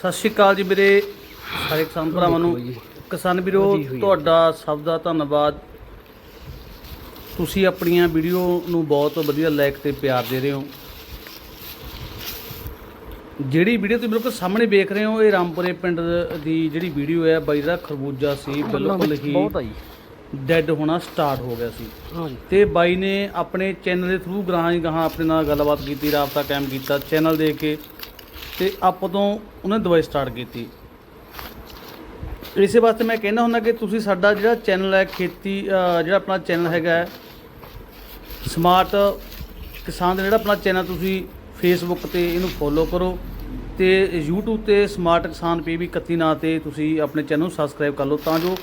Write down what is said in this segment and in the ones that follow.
ਸਤਿ ਸ਼੍ਰੀ ਅਕਾਲ ਜੀ ਮੇਰੇ ਸਾਰੇ ਕਿਸਾਨ ਭਰਾਵਾਂ ਨੂੰ। ਕਿਸਾਨ ਵੀਰੋ ਤੁਹਾਡਾ ਸਭ ਦਾ ਧੰਨਵਾਦ। ਤੁਸੀਂ ਆਪਣੀਆਂ ਵੀਡੀਓ ਨੂੰ ਬਹੁਤ ਵਧੀਆ ਲਾਈਕ ਤੇ ਪਿਆਰ ਦੇ ਰਹੇ ਹੋ। ਜਿਹੜੀ ਵੀਡੀਓ ਤੁਸੀਂ ਬਿਲਕੁਲ ਸਾਹਮਣੇ ਵੇਖ ਰਹੇ ਹੋ ਇਹ ਰਾਮਪੁਰੇ ਪਿੰਡ ਦੀ ਜਿਹੜੀ ਵੀਡੀਓ ਹੈ ਬਾਈ ਦਾ ਖਰਬੂਜਾ ਸੀ ਬਿਲਕੁਲ ਹੀ ਡੈੱਡ ਹੋਣਾ ਸਟਾਰਟ ਹੋ ਗਿਆ ਸੀ। ਤੇ ਬਾਈ ਨੇ ਆਪਣੇ ਚੈਨਲ ਦੇ ਥਰੂ ਗਾਹਾਂ ਗਾਹਾਂ ਆਪਣੇ ਨਾਲ ਗੱਲਬਾਤ ਕੀਤੀ ਰਾਬਤਾ ਕਾਇਮ ਕੀਤਾ ਚੈਨਲ ਦੇ ਕੇ। ਤੇ ਆਪ ਤੋਂ ਉਹਨੇ ਦਵਾਈ ਸਟਾਰਟ ਕੀਤੀ। ਇਸੇ ਵਾਸਤੇ ਮੈਂ ਕਹਿੰਦਾ ਹੁੰਦਾ ਕਿ ਤੁਸੀਂ ਸਾਡਾ ਜਿਹੜਾ ਚੈਨਲ ਹੈ, ਖੇਤੀ ਜਿਹੜਾ ਆਪਣਾ ਚੈਨਲ ਹੈਗਾ ਸਮਾਰਟ ਕਿਸਾਨ ਦਾ ਜਿਹੜਾ ਆਪਣਾ ਚੈਨਲ ਤੁਸੀਂ ਫੇਸਬੁੱਕ ਤੇ ਇਹਨੂੰ ਫੋਲੋ ਕਰੋ ਤੇ YouTube ਤੇ ਸਮਾਰਟ ਕਿਸਾਨ ਪੀ ਵੀ 31 ਨਾਂ ਤੇ ਤੁਸੀਂ ਆਪਣੇ ਚੈਨਲ ਨੂੰ ਸਬਸਕ੍ਰਾਈਬ ਕਰ ਲਓ ਤਾਂ ਜੋ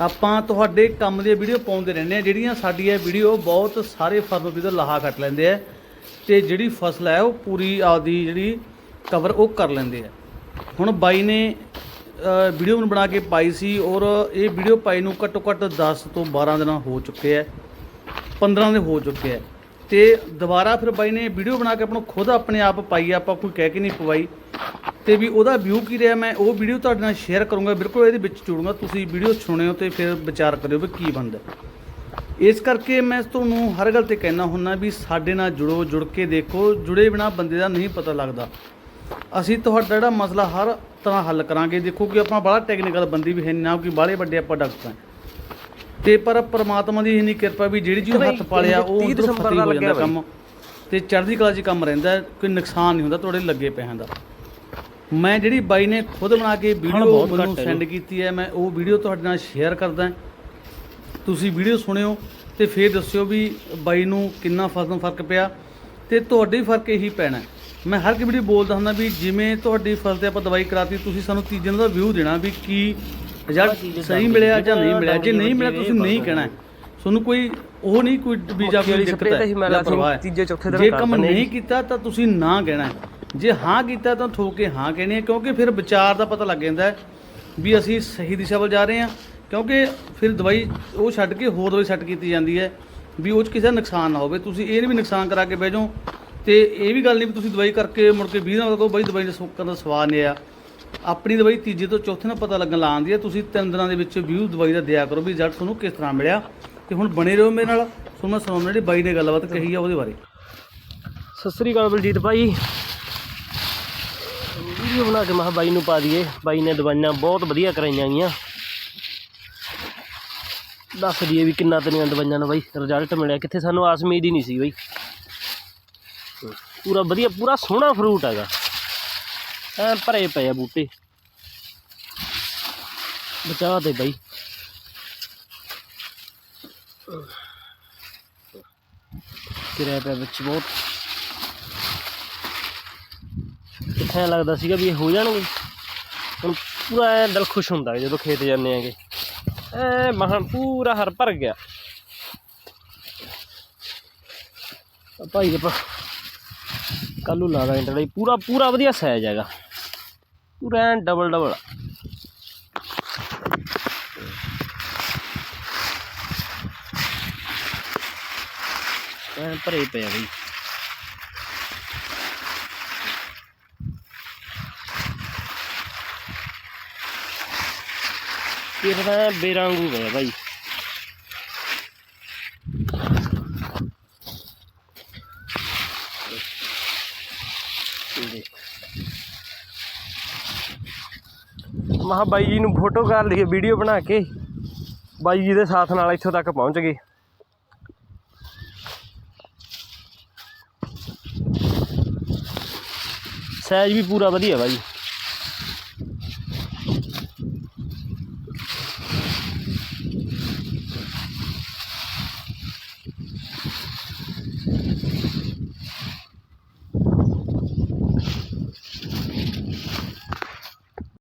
ਆਪਾਂ ਤੁਹਾਡੇ ਕੰਮ ਦੀਆਂ ਵੀਡੀਓ ਪਾਉਂਦੇ ਰਹਿੰਦੇ ਆ ਜਿਹੜੀਆਂ ਸਾਡੀ ਇਹ ਵੀਡੀਓ ਬਹੁਤ ਸਾਰੇ ਫਾਰਮਰ ਵੀ ਦਾ ਲਾਹਾ ਕੱਟ ਲੈਂਦੇ ਆ ਤੇ ਜਿਹੜੀ ਫਸਲ ਹੈ ਉਹ ਪੂਰੀ ਆਪਦੀ ਜਿਹੜੀ ਕਵਰ ਉਹ ਕਰ ਲੈਂਦੇ ਆ। ਹੁਣ ਬਾਈ ਨੇ ਵੀਡੀਓ ਬਣਾ ਕੇ ਪਾਈ ਸੀ ਔਰ ਇਹ ਵੀਡੀਓ ਪਾਈ ਨੂੰ ਘੱਟੋ ਘੱਟ 10 ਤੋਂ 12 ਦਿਨ ਹੋ ਚੁੱਕੇ ਆ 15 ਦੇ ਹੋ ਚੁੱਕੇ ਆ। ਤੇ ਦੁਬਾਰਾ ਫਿਰ ਬਾਈ ਨੇ ਵੀਡੀਓ ਬਣਾ ਕੇ ਆਪਣਾ ਖੁਦ ਆਪਣੇ ਆਪ ਪਾਈ ਆਪਾਂ ਕੋਈ ਕਹਿ ਕੇ ਨਹੀਂ ਪਵਾਈ। ਤੇ ਵੀ ਉਹਦਾ ਵਿਊ ਕੀ ਰਿਹਾ, ਮੈਂ ਉਹ ਵੀਡੀਓ ਤੁਹਾਡੇ ਨਾਲ ਸ਼ੇਅਰ ਕਰੂੰਗਾ, ਬਿਲਕੁਲ ਇਹਦੇ ਵਿੱਚ ਜੁੜੂੰਗਾ। ਤੁਸੀਂ ਵੀਡੀਓ ਸੁਣਿਓ ਤੇ ਫਿਰ ਵਿਚਾਰ ਕਰਿਓ ਵੀ ਕੀ ਬਣਦਾ। ਇਸ ਕਰਕੇ ਮੈਂ ਤੁਹਾਨੂੰ ਹਰ ਗੱਲ ਤੇ ਕਹਿਣਾ ਹੁੰਨਾ ਵੀ ਸਾਡੇ ਨਾਲ ਜੁੜੋ, ਜੁੜ ਕੇ ਦੇਖੋ, ਜੁੜੇ ਬਿਨਾ ਬੰਦੇ ਦਾ ਨਹੀਂ ਪਤਾ ਲੱਗਦਾ। ਅਸੀਂ ਤੁਹਾਡਾ ਜਿਹੜਾ ਮਸਲਾ ਹਰ ਤਰ੍ਹਾਂ ਹੱਲ ਕਰਾਂਗੇ। ਦੇਖੋ ਕਿ ਆਪਾਂ ਬੜਾ ਟੈਕਨੀਕਲ ਬੰਦੀ ਵੀ ਹੈ ਨਾ ਕਿ ਬਾਹਲੇ ਵੱਡੇ ਆਪਾਂ ਡਾਕਟਰ ਹਾਂ। ਤੇ ਪਰ ਪ੍ਰਮਾਤਮਾ ਦੀ ਇੰਨੀ ਕਿਰਪਾ ਵੀ ਜਿਹੜੀ ਚੀਜ਼ ਹੱਥ ਪਾਲਿਆ ਉਹ 30 ਉਧਰੋਂ ਫਤਿਹ ਹੋ ਜਾਂਦਾ ਕੰਮ। ਤੇ ਚੜ੍ਹਦੀ ਕਲਾ 'ਚ ਕੰਮ ਰਹਿੰਦਾ ਕੋਈ ਨੁਕਸਾਨ ਨਹੀਂ ਹੁੰਦਾ ਤੁਹਾਡੇ ਲੱਗੇ ਪੈਸਿਆਂ ਦਾ। ਮੈਂ ਜਿਹੜੀ ਬਾਈ ਨੇ ਖੁਦ ਬਣਾ ਕੇ ਵੀਡੀਓ ਮੈਨੂੰ ਸੈਂਡ ਕੀਤੀ ਹੈ ਮੈਂ ਉਹ ਵੀਡੀਓ ਤੁਹਾਡੇ ਨਾਲ ਸ਼ੇਅਰ ਕਰਦਾ ਤੁਸੀਂ ਵੀਡੀਓ ਸੁਣਿਓ ਤੇ ਫਿਰ ਦੱਸਿਓ ਵੀ ਬਾਈ ਨੂੰ ਕਿੰਨਾ ਫ਼ਰਕ ਪਿਆ। ਤੇ ਤੁਹਾਡੇ ਫ਼ਰਕ ਇਹੀ ਪੈਣਾ। ਮੈਂ ਹਰ ਇੱਕ ਵੀਡੀਓ ਬੋਲਦਾ ਹੁੰਦਾ ਵੀ ਜਿਵੇਂ ਤੁਹਾਡੀ ਫਸਲ ਤੇ ਆਪਾਂ ਦਵਾਈ ਕਰਾਤੀ ਤੁਸੀਂ ਸਾਨੂੰ ਤੀਜੇ ਦਾ ਵਿਊ ਦੇਣਾ ਵੀ ਕੀ ਰਿਜ਼ਲਟ ਸਹੀ ਮਿਲਿਆ ਜਾਂ ਨਹੀਂ ਮਿਲਿਆ ਜੇ ਨਹੀਂ ਮਿਲਿਆ ਤੁਸੀਂ ਨਹੀਂ ਕਹਿਣਾ। ਤੁਹਾਨੂੰ ਕੋਈ ਉਹ ਨਹੀਂ ਕੋਈ ਵੀਜ਼ਾ ਕੋਈ ਦਿੱਕਤ ਹੀ। ਤੀਜੇ ਚੌਥੇ ਦਿਨ ਜੇ ਕੰਮ ਨਹੀਂ। ਕੀਤਾ ਤਾਂ ਤੁਸੀਂ ਨਾ ਕਹਿਣਾ। ਜੇ ਹਾਂ ਕੀਤਾ ਤਾਂ ਠੋਕ ਕੇ ਹਾਂ ਕਹਿਣੀ ਹੈ ਕਿਉਂਕਿ ਫਿਰ ਵਿਚਾਰ ਦਾ ਪਤਾ ਲੱਗ ਜਾਂਦਾ ਹੈ ਵੀ ਅਸੀਂ ਸਹੀ ਦਿਸ਼ਾ ਵੱਲ ਜਾ ਰਹੇ ਹਾਂ ਕਿਉਂਕਿ ਫਿਰ ਦਵਾਈ ਉਹ ਛੱਡ ਕੇ ਹੋਰ ਦਵਾਈ ਸੈੱਟ ਕੀਤੀ ਜਾਂਦੀ ਹੈ ਵੀ ਉਹ 'ਚ ਕਿਸੇ ਨੁਕਸਾਨ ਨਾ ਹੋਵੇ ਤੁਸੀਂ ਇਹ ਵੀ ਨੁਕਸਾਨ ਕਰਾ ਕੇ ਬਹਿ ਜਾਓ ਤੇ ਇਹ ਵੀ ਗੱਲ ਨਹੀਂ ਵੀ ਤੁਸੀਂ ਦਵਾਈ ਕਰਕੇ ਮੁੜ ਕੇ 20 ਦਿਨਾਂ ਬਾਅਦ ਬਾਈ ਦਵਾਈ ਦਾ ਸੁੱਕਣ ਦਾ ਸਵਾਦ ਨਹੀਂ ਆਇਆ। ਆਪਣੀ ਦਵਾਈ ਤੀਜੇ ਤੋਂ ਚੌਥੇ ਨਾਲ ਪਤਾ ਲੱਗਣ ਲਾਉਂਦੀ ਹੈ। ਤੁਸੀਂ ਤਿੰਨ ਦਿਨਾਂ ਦੇ ਵਿੱਚ ਵਿਊ ਦਵਾਈ ਦਾ ਦਿਆ ਕਰੋ ਵੀ ਰਿਜ਼ਲਟ ਤੁਹਾਨੂੰ ਕਿਸ ਤਰ੍ਹਾਂ ਮਿਲਿਆ ਤੇ ਹੁਣ ਬਣੇ ਰਹੋ ਮੇਰੇ ਨਾਲ। ਤੁਹਾਨੂੰ ਮੈਂ ਸੁਣਾਉਣਾ ਜਿਹੜੀ ਬਾਈ ਨੇ ਗੱਲਬਾਤ ਕਹੀ ਆ ਉਹਦੇ ਬਾਰੇ। ਸਤਿ ਸ੍ਰੀ ਅਕਾਲ ਬਲਜੀਤ ਭਾਈ। ਵੀਡੀਓ ਬਣਾ ਕੇ ਮੈਂ ਬਾਈ ਨੂੰ ਪਾ ਦਈਏ। ਬਾਈ ਨੇ ਦਵਾਈਆਂ ਬਹੁਤ ਵਧੀਆ ਕਰਾਈਆਂ ਗਈਆਂ ਦੱਸ ਦਈਏ ਵੀ ਕਿੰਨਾ ਤੇਰੀਆਂ ਦਵਾਈਆਂ ਨੂੰ ਬਾਈ। ਰਿਜ਼ਲਟ ਮਿਲਿਆ। ਕਿੱਥੇ ਸਾਨੂੰ ਆਸ ਉਮੀਦ ਹੀ ਨਹੀਂ ਸੀ ਬਾਈ। ਪੂਰਾ ਵਧੀਆ, ਪੂਰਾ ਸੋਹਣਾ ਫਰੂਟ ਹੈਗਾ। ਐ ਭਰੇ ਪਏ ਆ ਬੂਟੇ। ਬਚਾ ਦੇ ਬਾਈ। ਕਿਰਿਆ ਪਿਆ ਵਿੱਚ ਬਹੁਤ। ਕਿੱਥੇ ਐਂ ਲੱਗਦਾ ਸੀਗਾ ਵੀ ਇਹ ਹੋ ਜਾਣਗੇ। ਹੁਣ ਪੂਰਾ ਐਂ ਦਿਲ ਖੁਸ਼ ਹੁੰਦਾ ਜਦੋਂ ਖੇਤ ਜਾਂਦੇ ਆਂਗੇ। ਐ ਮਹਾਂ ਪੂਰਾ ਹਰ ਭਰ ਗਿਆ। ਆ ਭਾਈ ਆਪਾਂ ਕੱਲੂ ਲਾ ਦਾਂਗੇ ਟੜਾਈ ਪੂਰਾ ਪੂਰਾ ਵਧੀਆ ਸਾਈਜ਼ ਹੈਗਾ ਪੂਰਾ ਐਂ ਡਬਲ ਡਬਲ ਐਂ ਭਰੇ ਪਿਆ ਬਈ ਇਹ ਤਾਂ ਬੇਰੰਗੂ ਹੈ ਭਾਈ ਮਹਾ ਬਾਈ ਜੀ ਨੂੰ ਫੋਟੋ ਕਰ ਲਈਏ ਵੀਡੀਓ ਬਣਾ ਕੇ। ਬਾਈ ਜੀ ਦੇ ਸਾਥ ਨਾਲ ਇੱਥੋਂ ਤੱਕ ਪਹੁੰਚ ਗਏ। ਸਾਈਜ਼ ਵੀ ਪੂਰਾ ਵਧੀਆ ਬਾਈ।